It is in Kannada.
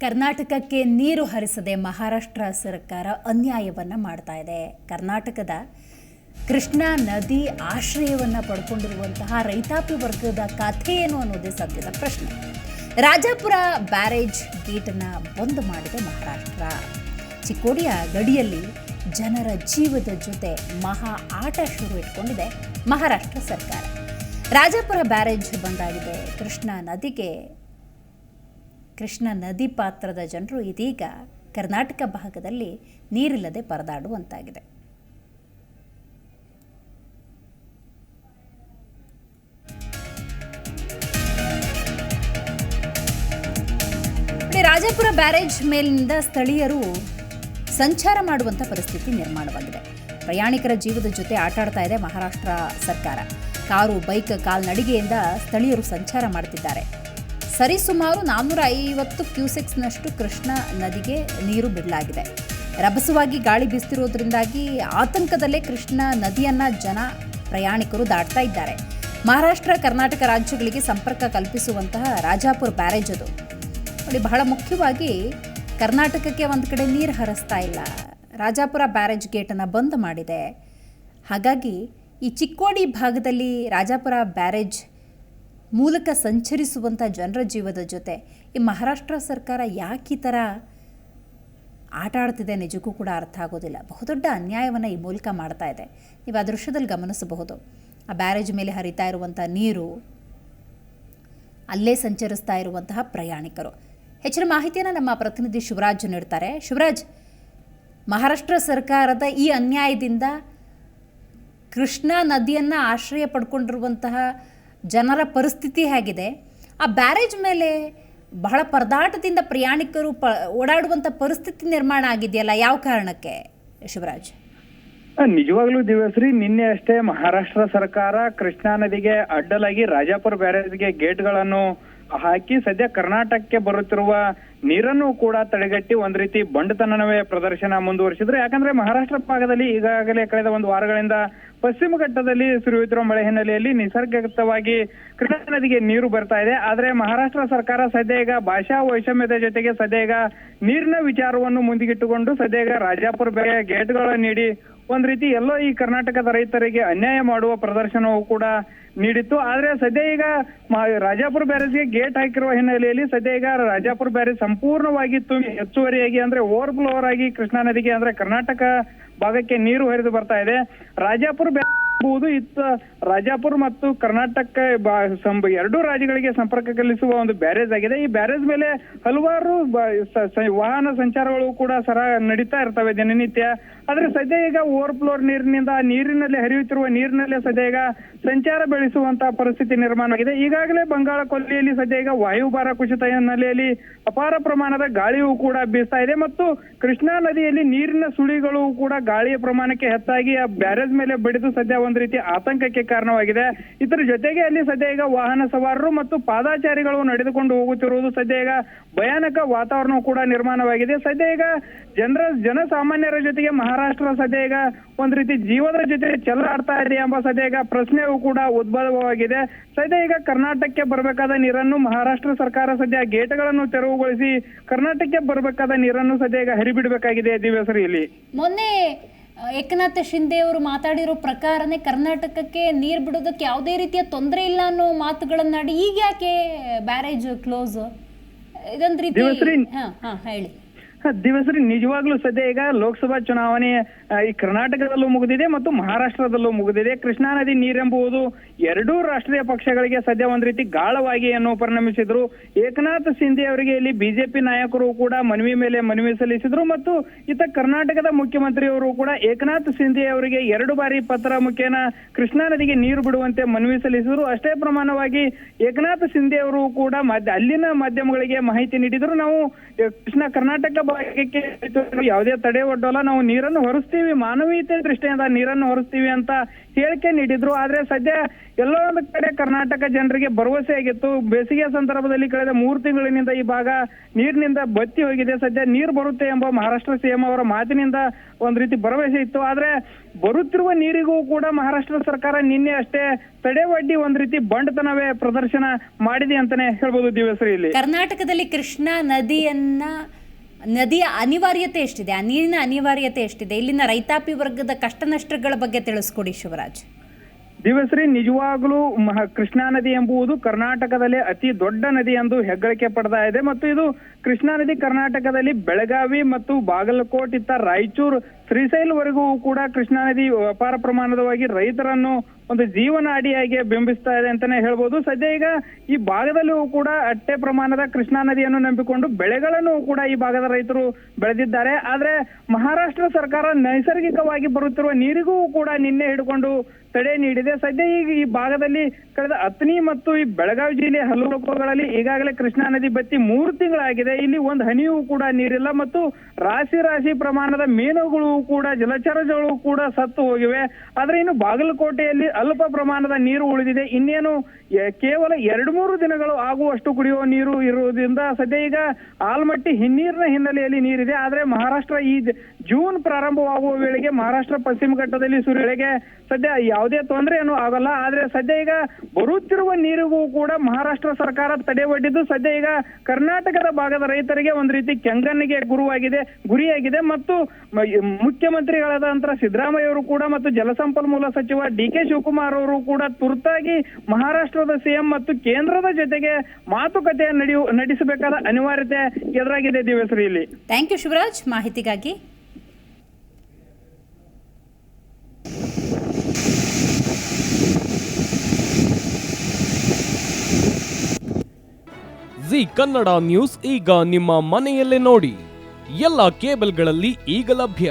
ಕರ್ನಾಟಕಕ್ಕೆ ನೀರು ಹರಿಸದೆ ಮಹಾರಾಷ್ಟ್ರ ಸರ್ಕಾರ ಅನ್ಯಾಯವನ್ನು ಮಾಡ್ತಾ ಇದೆ. ಕರ್ನಾಟಕದ ಕೃಷ್ಣಾ ನದಿ ಆಶ್ರಯವನ್ನು ಪಡ್ಕೊಂಡಿರುವಂತಹ ರೈತಾಪಿ ವರ್ಗದ ಕಥೆ ಏನು ಅನ್ನೋದೇ ಸದ್ಯದ ಪ್ರಶ್ನೆ. ರಾಜಾಪುರ ಬ್ಯಾರೇಜ್ ಗೇಟನ್ನು ಬಂದ್ ಮಾಡಿದೆ ಮಹಾರಾಷ್ಟ್ರ. ಚಿಕ್ಕೋಡಿಯ ಗಡಿಯಲ್ಲಿ ಜನರ ಜೀವದ ಜೊತೆ ಮಹಾ ಆಟ ಶುರು ಇಟ್ಕೊಂಡಿದೆ ಮಹಾರಾಷ್ಟ್ರ ಸರ್ಕಾರ. ರಾಜಾಪುರ ಬ್ಯಾರೇಜ್ ಬಂದಾಗಿದೆ ಕೃಷ್ಣಾ ನದಿಗೆ ಕೃಷ್ಣ ನದಿ ಪಾತ್ರದ ಜನರು ಇದೀಗ ಕರ್ನಾಟಕ ಭಾಗದಲ್ಲಿ ನೀರಿಲ್ಲದೆ ಪರದಾಡುವಂತಾಗಿದೆ. ರಾಜಾಪುರ ಬ್ಯಾರೇಜ್ ಮೇಲಿನಿಂದ ಸ್ಥಳೀಯರು ಸಂಚಾರ ಮಾಡುವಂತ ಪರಿಸ್ಥಿತಿ ನಿರ್ಮಾಣವಾಗಿದೆ. ಪ್ರಯಾಣಿಕರ ಜೀವದ ಜೊತೆ ಆಟಾಡ್ತಾ ಇದೆ ಮಹಾರಾಷ್ಟ್ರ ಸರ್ಕಾರ. ಕಾರು, ಬೈಕ್, ಕಾಲ್ನಡಿಗೆಯಿಂದ ಸ್ಥಳೀಯರು ಸಂಚಾರ ಮಾಡ್ತಿದ್ದಾರೆ. ಸರಿಸುಮಾರು ನಾನ್ನೂರ ಐವತ್ತು ಕ್ಯೂಸೆಕ್ಸ್ನಷ್ಟು ಕೃಷ್ಣ ನದಿಗೆ ನೀರು ಬಿಡಲಾಗಿದೆ. ರಭಸವಾಗಿ ಗಾಳಿ ಬೀಸ್ತಿರೋದ್ರಿಂದಾಗಿ ಆತಂಕದಲ್ಲೇ ಕೃಷ್ಣ ನದಿಯನ್ನು ಜನ, ಪ್ರಯಾಣಿಕರು ದಾಟ್ತಾ ಇದ್ದಾರೆ. ಮಹಾರಾಷ್ಟ್ರ, ಕರ್ನಾಟಕ ರಾಜ್ಯಗಳಿಗೆ ಸಂಪರ್ಕ ಕಲ್ಪಿಸುವಂತಹ ರಾಜಾಪುರ ಬ್ಯಾರೇಜ್ ಅದು. ನೋಡಿ, ಬಹಳ ಮುಖ್ಯವಾಗಿ ಕರ್ನಾಟಕಕ್ಕೆ ಒಂದು ಕಡೆ ನೀರು ಹರಿಸ್ತಾ ಇಲ್ಲ. ರಾಜಾಪುರ ಬ್ಯಾರೇಜ್ ಗೇಟನ್ನು ಬಂದ್ ಮಾಡಿದೆ. ಹಾಗಾಗಿ ಈ ಚಿಕ್ಕೋಡಿ ಭಾಗದಲ್ಲಿ ರಾಜಾಪುರ ಬ್ಯಾರೇಜ್ ಮೂಲಕ ಸಂಚರಿಸುವಂಥ ಜನರ ಜೀವದ ಜೊತೆ ಈ ಮಹಾರಾಷ್ಟ್ರ ಸರ್ಕಾರ ಯಾಕೆ ಈ ಥರ ಆಟ ಆಡ್ತಿದೆ ನಿಜಕ್ಕೂ ಕೂಡ ಅರ್ಥ ಆಗೋದಿಲ್ಲ. ಬಹುದೊಡ್ಡ ಅನ್ಯಾಯವನ್ನು ಈ ಮೂಲಕ ಮಾಡ್ತಾ ಇದೆ. ನೀವು ಆ ದೃಶ್ಯದಲ್ಲಿ ಗಮನಿಸಬಹುದು. ಆ ಬ್ಯಾರೇಜ್ ಮೇಲೆ ಹರಿತಾ ಇರುವಂಥ ನೀರು, ಅಲ್ಲೇ ಸಂಚರಿಸ್ತಾ ಇರುವಂತಹ ಪ್ರಯಾಣಿಕರು. ಹೆಚ್ಚಿನ ಮಾಹಿತಿಯನ್ನು ನಮ್ಮ ಪ್ರತಿನಿಧಿ ಶಿವರಾಜ್ ನೀಡ್ತಾರೆ. ಶಿವರಾಜ್, ಮಹಾರಾಷ್ಟ್ರ ಸರ್ಕಾರದ ಈ ಅನ್ಯಾಯದಿಂದ ಕೃಷ್ಣಾ ನದಿಯನ್ನು ಆಶ್ರಯ ಪಡ್ಕೊಂಡಿರುವಂತಹ ಜನರ ಪರಿಸ್ಥಿತಿ ಹೇಗಿದೆ? ಆ ಬ್ಯಾರೇಜ್ ಮೇಲೆ ಬಹಳ ಪರದಾಟದಿಂದ ಪ್ರಯಾಣಿಕರು ಪ ಓಡಾಡುವಂಥ ಪರಿಸ್ಥಿತಿ ನಿರ್ಮಾಣ ಆಗಿದೆಯಲ್ಲ, ಯಾವ ಕಾರಣಕ್ಕೆ ಶಿವರಾಜ್? ನಿಜವಾಗ್ಲೂ ದಿವಸ್ರಿ ನಿನ್ನೆ ಅಷ್ಟೇ ಮಹಾರಾಷ್ಟ್ರ ಸರ್ಕಾರ ಕೃಷ್ಣಾ ನದಿಗೆ ಅಡ್ಡಲಾಗಿ ರಾಜಾಪುರ ಬ್ಯಾರೇಜ್ಗೆ ಗೇಟ್ಗಳನ್ನು ಹಾಕಿ ಸದ್ಯ ಕರ್ನಾಟಕಕ್ಕೆ ಬರುತ್ತಿರುವ ನೀರನ್ನು ಕೂಡ ತಡೆಗಟ್ಟಿ ಒಂದ್ ರೀತಿ ಬಂಡತನವೇ ಪ್ರದರ್ಶನ ಮುಂದುವರಿಸಿದ್ರು, ಯಾಕಂದ್ರೆ ಮಹಾರಾಷ್ಟ್ರ ಭಾಗದಲ್ಲಿ ಈಗಾಗಲೇ ಕಳೆದ ಒಂದು ವಾರಗಳಿಂದ ಪಶ್ಚಿಮ ಘಟ್ಟದಲ್ಲಿ ಸುರಿಯುತ್ತಿರುವ ಮಳೆ ಹಿನ್ನೆಲೆಯಲ್ಲಿ ನಿಸರ್ಗತವಾಗಿ ಕೃಷ್ಣಾ ನದಿಗೆ ನೀರು ಬರ್ತಾ ಇದೆ. ಆದ್ರೆ ಮಹಾರಾಷ್ಟ್ರ ಸರ್ಕಾರ ಸದ್ಯ ಈಗ ಭಾಷಾ ವೈಷಮ್ಯದ ಜೊತೆಗೆ ಸದ್ಯ ಈಗ ನೀರಿನ ವಿಚಾರವನ್ನು ಮುಂದಿಗಿಟ್ಟುಕೊಂಡು ಸದ್ಯ ಈಗ ರಾಜಾಪುರ ಬೆಳೆ ಗೇಟ್ಗಳನ್ನು ನೀಡಿ ಒಂದ್ ರೀತಿ ಎಲ್ಲೋ ಈ ಕರ್ನಾಟಕದ ರೈತರಿಗೆ ಅನ್ಯಾಯ ಮಾಡುವ ಪ್ರದರ್ಶನವೂ ಕೂಡ ನೀಡಿತ್ತು. ಆದ್ರೆ ಸದ್ಯ ಈಗ ರಾಜಾಪುರ ಬ್ಯಾರೇಜ್ಗೆ ಗೇಟ್ ಹಾಕಿರುವ ಹಿನ್ನೆಲೆಯಲ್ಲಿ ಸದ್ಯ ಈಗ ರಾಜಾಪುರ ಬ್ಯಾರೇಜ್ ಸಂಪೂರ್ಣವಾಗಿ ತುಂಬಿ ಹೆಚ್ಚುವರಿಯಾಗಿ ಅಂದ್ರೆ ಓವರ್ ಫ್ಲೋವರ್ ಆಗಿ ಕೃಷ್ಣಾ ನದಿಗೆ ಅಂದ್ರೆ ಕರ್ನಾಟಕ ಭಾಗಕ್ಕೆ ನೀರು ಹರಿದು ಬರ್ತಾ ಇದೆ. ರಾಜಾಪುರ ಎಂಬುದು ಇತ್ತ ರಾಜಾಪುರ ಮತ್ತು ಕರ್ನಾಟಕ ಎರಡೂ ರಾಜ್ಯಗಳಿಗೆ ಸಂಪರ್ಕ ಕಲ್ಪಿಸುವ ಒಂದು ಬ್ಯಾರೇಜ್ ಆಗಿದೆ. ಈ ಬ್ಯಾರೇಜ್ ಮೇಲೆ ಹಲವಾರು ವಾಹನ ಸಂಚಾರಗಳು ಕೂಡ ಸರ ನಡೀತಾ ಇರ್ತವೆ ದಿನನಿತ್ಯ. ಆದ್ರೆ ಸದ್ಯ ಈಗ ಓವರ್ ಫ್ಲೋರ್ ನೀರಿನಿಂದ ನೀರಿನಲ್ಲಿ ಹರಿಯುತ್ತಿರುವ ನೀರಿನಲ್ಲೇ ಸದ್ಯ ಈಗ ಸಂಚಾರ ಬೆಳೆಸುವಂತಹ ಪರಿಸ್ಥಿತಿ ನಿರ್ಮಾಣವಾಗಿದೆ ಈಗಾಗಲೇ ಬಂಗಾಳ ಕೊಲ್ಲಿಯಲ್ಲಿ ಸದ್ಯ ಈಗ ವಾಯುಭಾರ ಕುಸಿತ ಹಿನ್ನೆಲೆಯಲ್ಲಿ ಅಪಾರ ಪ್ರಮಾಣದ ಗಾಳಿಯೂ ಕೂಡ ಬೀಸ್ತಾ ಇದೆ. ಮತ್ತು ಕೃಷ್ಣಾ ನದಿಯಲ್ಲಿ ನೀರಿನ ಸುಳಿಗಳು ಕೂಡ ಗಾಳಿಯ ಪ್ರಮಾಣಕ್ಕೆ ಹೆಚ್ಚಾಗಿ ಆ ಬ್ಯಾರೇಜ್ ಮೇಲೆ ಬಡಿದು ಸದ್ಯ ಒಂದು ರೀತಿ ಆತಂಕಕ್ಕೆ ಕಾರಣವಾಗಿದೆ. ಇದರ ಜೊತೆಗೆ ಅಲ್ಲಿ ಸದ್ಯ ಈಗ ವಾಹನ ಸವಾರರು ಮತ್ತು ಪಾದಾಚಾರಿಗಳು ನಡೆದುಕೊಂಡು ಹೋಗುತ್ತಿರುವುದು ಸದ್ಯ ಈಗ ಭಯಾನಕ ವಾತಾವರಣ ಕೂಡ ನಿರ್ಮಾಣವಾಗಿದೆ. ಸದ್ಯ ಈಗ ಜನರ ಜನಸಾಮಾನ್ಯರ ಜೊತೆಗೆ ಮಹಾರಾಷ್ಟ್ರ ಸದ್ಯ ಈಗ ಒಂದ್ ರೀತಿ ಜೀವದ ಜೊತೆ ಚೆಲ್ಲಾಡ್ತಾ ಇದೆ ಎಂಬ ಸದ್ಯ ಈಗ ಪ್ರಶ್ನೆಯೂ ಕೂಡ ಉದ್ಭವವಾಗಿದೆ. ಸದ್ಯ ಈಗ ಕರ್ನಾಟಕಕ್ಕೆ ಬರಬೇಕಾದ ನೀರನ್ನು ಮಹಾರಾಷ್ಟ್ರ ಸರ್ಕಾರ ಸದ್ಯ ಗೇಟ್ಗಳನ್ನು ತೆರವುಗೊಳಿಸಿ ಕರ್ನಾಟಕಕ್ಕೆ ಬರಬೇಕಾದ ನೀರನ್ನು ಸದ್ಯ ಈಗ ಹರಿಬಿಡಬೇಕಾಗಿದೆ ದಿವ್ಯಸರಿಯಲ್ಲಿ. ಮೊನ್ನೆ ಏಕನಾಥ ಶಿಂದೆ ಅವರು ಮಾತಾಡಿರೋ ಪ್ರಕಾರನೇ ಕರ್ನಾಟಕಕ್ಕೆ ನೀರು ಬಿಡೋದಕ್ಕೆ ಯಾವುದೇ ರೀತಿಯ ತೊಂದರೆ ಇಲ್ಲ ಅನ್ನೋ ಮಾತುಗಳನ್ನಾಡಿ ಈಗ ಯಾಕೆ ಬ್ಯಾರೇಜ್ ಕ್ಲೋಸ್? ಇದೊಂದು ರೀತಿ ಹಾ ಹಾ ಹೇಳಿ. ದಿವಸರಿ ನಿಜವಾಗ್ಲೂ ಸದ್ಯ ಈಗ ಲೋಕಸಭಾ ಚುನಾವಣೆ ಈ ಕರ್ನಾಟಕದಲ್ಲೂ ಮುಗಿದಿದೆ ಮತ್ತು ಮಹಾರಾಷ್ಟ್ರದಲ್ಲೂ ಮುಗಿದಿದೆ. ಕೃಷ್ಣಾ ನದಿ ನೀರೆಂಬುವುದು ಎರಡೂ ರಾಷ್ಟ್ರೀಯ ಪಕ್ಷಗಳಿಗೆ ಸದ್ಯ ಒಂದ್ ರೀತಿ ಗಾಳವಾಗಿ ಅನ್ನೋ ಪರಿಣಮಿಸಿದ್ರು. ಏಕನಾಥ್ ಶಿಂದೆ ಅವರಿಗೆ ಇಲ್ಲಿ ಬಿಜೆಪಿ ನಾಯಕರು ಕೂಡ ಮನವಿ ಮೇಲೆ ಮನವಿ ಸಲ್ಲಿಸಿದ್ರು ಮತ್ತು ಇತ್ತ ಕರ್ನಾಟಕದ ಮುಖ್ಯಮಂತ್ರಿಯವರು ಕೂಡ ಏಕನಾಥ್ ಶಿಂದೆ ಅವರಿಗೆ ಎರಡು ಬಾರಿ ಪತ್ರ ಮುಖೇನ ಕೃಷ್ಣಾ ನದಿಗೆ ನೀರು ಬಿಡುವಂತೆ ಮನವಿ ಸಲ್ಲಿಸಿದ್ರು. ಅಷ್ಟೇ ಪ್ರಮಾಣವಾಗಿ ಏಕನಾಥ್ ಶಿಂದೆ ಅವರು ಕೂಡ ಅಲ್ಲಿನ ಮಾಧ್ಯಮಗಳಿಗೆ ಮಾಹಿತಿ ನೀಡಿದ್ರು. ನಾವು ಕೃಷ್ಣ ಕರ್ನಾಟಕ ಭಾಗಕ್ಕೆ ಯಾವುದೇ ತಡೆ ಒಡ್ಡೋಲ್ಲ, ನಾವು ನೀರನ್ನು ಹೊರಿಸ್ತೀವಿ. ಮಾನವೀಯತೆ ದೃಷ್ಟಿಯಿಂದ ನೀರನ್ನು ಹೊರಿಸ್ತೀವಿ ಅಂತ ಹೇಳಿಕೆ ನೀಡಿದ್ರು. ಆದ್ರೆ ಸದ್ಯ ಎಲ್ಲೋ ಒಂದು ಕಡೆ ಕರ್ನಾಟಕ ಜನರಿಗೆ ಭರವಸೆ ಆಗಿತ್ತು. ಬೇಸಿಗೆ ಸಂದರ್ಭದಲ್ಲಿ ಕಳೆದ ಮೂರು ತಿಂಗಳಿನಿಂದ ಈ ಭಾಗ ನೀರಿನಿಂದ ಬತ್ತಿ ಹೋಗಿದೆ. ಸದ್ಯ ನೀರು ಬರುತ್ತೆ ಎಂಬ ಮಹಾರಾಷ್ಟ್ರ ಸಿಎಂ ಅವರ ಮಾತಿನಿಂದ ಒಂದ್ ರೀತಿ ಭರವಸೆ ಇತ್ತು. ಆದ್ರೆ ಬರುತ್ತಿರುವ ನೀರಿಗೂ ಕೂಡ ಮಹಾರಾಷ್ಟ್ರ ಸರ್ಕಾರ ನಿನ್ನೆ ಅಷ್ಟೇ ತಡೆ ಒಡ್ಡಿ ಒಂದ್ ರೀತಿ ಬಂಡತನವೇ ಪ್ರದರ್ಶನ ಮಾಡಿದೆ ಅಂತಾನೆ ಹೇಳ್ಬೋದು ದಿವಸರಿ ಇಲ್ಲಿ. ಕರ್ನಾಟಕದಲ್ಲಿ ಕೃಷ್ಣಾ ನದಿಯನ್ನ ನದಿಯ ಅನಿವಾರ್ಯತೆ ಎಷ್ಟಿದೆ? ಆ ನೀರಿನ ಅನಿವಾರ್ಯತೆ ಎಷ್ಟಿದೆ? ಇಲ್ಲಿನ ರೈತಾಪಿ ವರ್ಗದ ಕಷ್ಟ ನಷ್ಟಗಳ ಬಗ್ಗೆ ತಿಳಿಸ್ಕೊಡಿ ಶಿವರಾಜ್. ದಿವಸರಿ ನಿಜವಾಗ್ಲೂ ಕೃಷ್ಣಾ ನದಿ ಎಂಬುದು ಕರ್ನಾಟಕದಲ್ಲಿ ಅತಿ ದೊಡ್ಡ ನದಿ ಎಂದು ಹೆಗ್ಗಳಿಕೆ ಪಡ್ತಾ ಇದೆ. ಮತ್ತು ಇದು ಕೃಷ್ಣಾ ನದಿ ಕರ್ನಾಟಕದಲ್ಲಿ ಬೆಳಗಾವಿ ಮತ್ತು ಬಾಗಲಕೋಟ್ ಇತ್ತ ರಾಯಚೂರು ಶ್ರೀಶೈಲವರೆಗೂ ಕೂಡ ಕೃಷ್ಣಾ ನದಿ ಅಪಾರ ಪ್ರಮಾಣದವಾಗಿ ರೈತರನ್ನು ಒಂದು ಜೀವನಾಡಿಯಾಗಿ ಬಿಂಬಿಸ್ತಾ ಇದೆ ಅಂತಾನೆ ಹೇಳ್ಬೋದು. ಸದ್ಯ ಈಗ ಈ ಭಾಗದಲ್ಲೂ ಕೂಡ ಅಟ್ಟೆ ಪ್ರಮಾಣದ ಕೃಷ್ಣಾ ನದಿಯನ್ನು ನಂಬಿಕೊಂಡು ಬೆಳೆಗಳನ್ನು ಕೂಡ ಈ ಭಾಗದ ರೈತರು ಬೆಳೆದಿದ್ದಾರೆ. ಆದ್ರೆ ಮಹಾರಾಷ್ಟ್ರ ಸರ್ಕಾರ ನೈಸರ್ಗಿಕವಾಗಿ ಬರುತ್ತಿರುವ ನೀರಿಗೂ ಕೂಡ ನಿನ್ನೆ ಹಿಡ್ಕೊಂಡು ತಡೆ ನೀಡಿದೆ. ಸದ್ಯ ಈಗ ಈ ಭಾಗದಲ್ಲಿ ಕಳೆದ ಅತ್ನಿ ಮತ್ತು ಈ ಬೆಳಗಾವಿ ಜಿಲ್ಲೆ ಹಲವು ಲೋಕಗಳಲ್ಲಿ ಈಗಾಗಲೇ ಕೃಷ್ಣಾ ನದಿ ಬತ್ತಿ ಮೂರು ತಿಂಗಳಾಗಿದೆ. ಇಲ್ಲಿ ಒಂದು ಹನಿಯೂ ಕೂಡ ನೀರಿಲ್ಲ ಮತ್ತು ರಾಶಿ ರಾಶಿ ಪ್ರಮಾಣದ ಮೀನುಗಳು ಕೂಡ, ಜಲಚರಗಳು ಕೂಡ ಸತ್ತು ಹೋಗಿವೆ. ಆದ್ರೆ ಇನ್ನು ಬಾಗಲಕೋಟೆಯಲ್ಲಿ ಅಲ್ಪ ಪ್ರಮಾಣದ ನೀರು ಉಳಿದಿದೆ. ಇನ್ನೇನು ಕೇವಲ ಎರಡು ಮೂರು ದಿನಗಳು ಆಗುವಷ್ಟು ಕುಡಿಯುವ ನೀರು ಇರುವುದರಿಂದ ಸದ್ಯ ಈಗ ಆಲ್ಮಟ್ಟಿ ಹಿನ್ನೀರಿನ ಹಿನ್ನೆಲೆಯಲ್ಲಿ ನೀರಿದೆ. ಆದ್ರೆ ಮಹಾರಾಷ್ಟ್ರ ಈ ಜೂನ್ ಪ್ರಾರಂಭವಾಗುವ ವೇಳೆಗೆ ಮಹಾರಾಷ್ಟ್ರ ಪಶ್ಚಿಮ ಘಟ್ಟದಲ್ಲಿ ಸುರಿಳೆಗೆ ಸದ್ಯ ಯಾವುದೇ ತೊಂದರೆಯನ್ನು ಆಗಲ್ಲ. ಆದ್ರೆ ಸದ್ಯ ಈಗ ಬರುತ್ತಿರುವ ನೀರಿಗೂ ಕೂಡ ಮಹಾರಾಷ್ಟ್ರ ಸರ್ಕಾರ ತಡೆ ಒಡ್ಡಿದ್ದು ಸದ್ಯ ಈಗ ಕರ್ನಾಟಕದ ಭಾಗದ ರೈತರಿಗೆ ಒಂದು ರೀತಿ ಕೆಂಗಣ್ಣಿಗೆ ಗುರುವಾಗಿದೆ, ಗುರಿಯಾಗಿದೆ. ಮತ್ತು ಮುಖ್ಯಮಂತ್ರಿಗಳಾದ ನಂತರ ಸಿದ್ದರಾಮಯ್ಯ ಅವರು ಕೂಡ ಮತ್ತು ಜಲಸಂಪನ್ಮೂಲ ಸಚಿವ ಡಿ ಕೆ ಶಿವಕುಮಾರ್ ಅವರು ಕೂಡ ತುರ್ತಾಗಿ ಮಹಾರಾಷ್ಟ್ರದ ಸಿಎಂ ಮತ್ತು ಕೇಂದ್ರದ ಜೊತೆಗೆ ಮಾತುಕತೆ ನಡೆಯು ನಡೆಸಬೇಕಾದ ಅನಿವಾರ್ಯತೆ ಎದುರಾಗಿದೆ ದಿವಸರಿ ಇಲ್ಲಿ. ಥ್ಯಾಂಕ್ ಯು ಶಿವರಾಜ್ ಮಾಹಿತಿಗಾಗಿ. ಜಿ ಕನ್ನಡ ನ್ಯೂಸ್ ಈಗ ನಿಮ್ಮ ಮನೆಯಲ್ಲೇ ನೋಡಿ. ಎಲ್ಲ ಕೇಬಲ್ಗಳಲ್ಲಿ ಈಗ ಲಭ್ಯ.